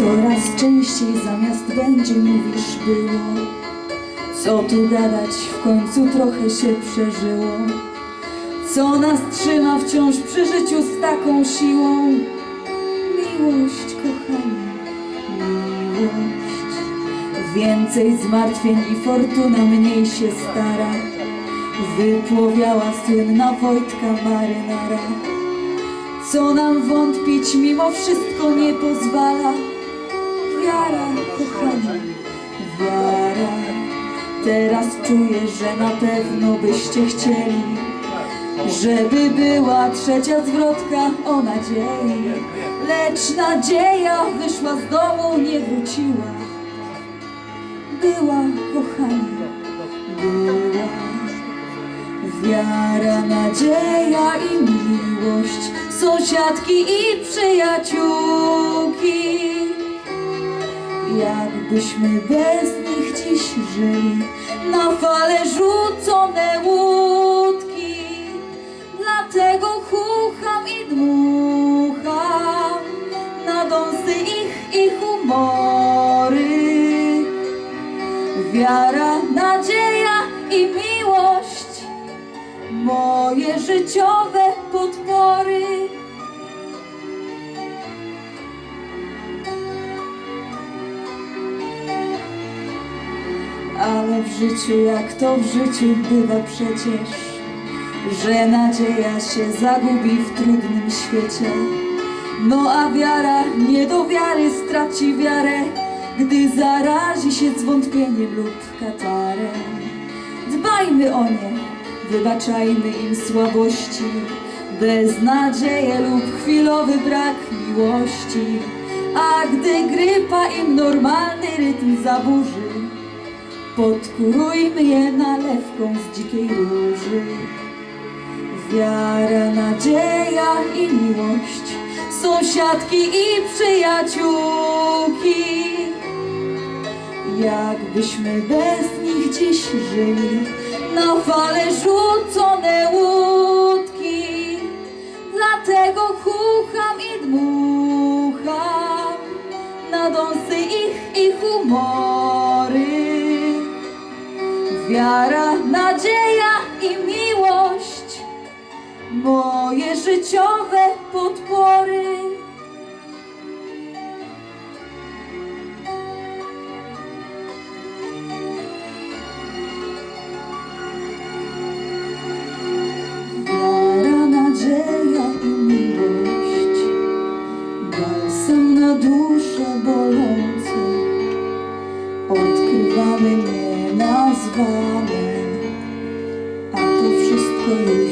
Coraz częściej zamiast będzie mówisz było. Co tu gadać, w końcu trochę się przeżyło. Co nas trzyma wciąż przy życiu z taką siłą? Miłość, kochani, miłość. Więcej zmartwień i fortuna mniej się stara. Wypłowiała słynna Wojtka marynara. Co nam wątpić mimo wszystko nie pozwala Wiara, kochani, wiara. Teraz czuję, że na pewno byście chcieli Żeby była trzecia zwrotka o nadziei. Lecz nadzieja wyszła z domu, nie wróciła. Była, kochani, była. Wiara, nadzieja i miłość Sąsiadki i przyjaciółki Jakbyśmy bez nich dziś żyli Na fale rzucone łódki. Dlatego chucham i dmucham Na dąsy ich i humory. Wiara, nadzieja i miłość Moje życiowe podpory Ale w życiu, jak to w życiu bywa przecież Że nadzieja się zagubi w trudnym świecie. No a wiara nie do wiary straci wiarę Gdy zarazi się zwątpieniem lub katarem. Dbajmy o nie, wybaczajmy im słabości Beznadzieję lub chwilowy brak miłości. A gdy grypa im normalny rytm zaburzy Podkurujmy je nalewką z dzikiej róży. Wiara, nadzieja i miłość Sąsiadki i przyjaciółki. Jakbyśmy bez nich dziś żyli Na fale rzucone łódki. Dlatego chucham i dmucham Na dąsy ich i humory Wiara, nadzieja i miłość. Moje życiowe podpory. Wiara, nadzieja i miłość. Balsam na duszę bolące Odkrywamy dzwonem, a to wszystko już.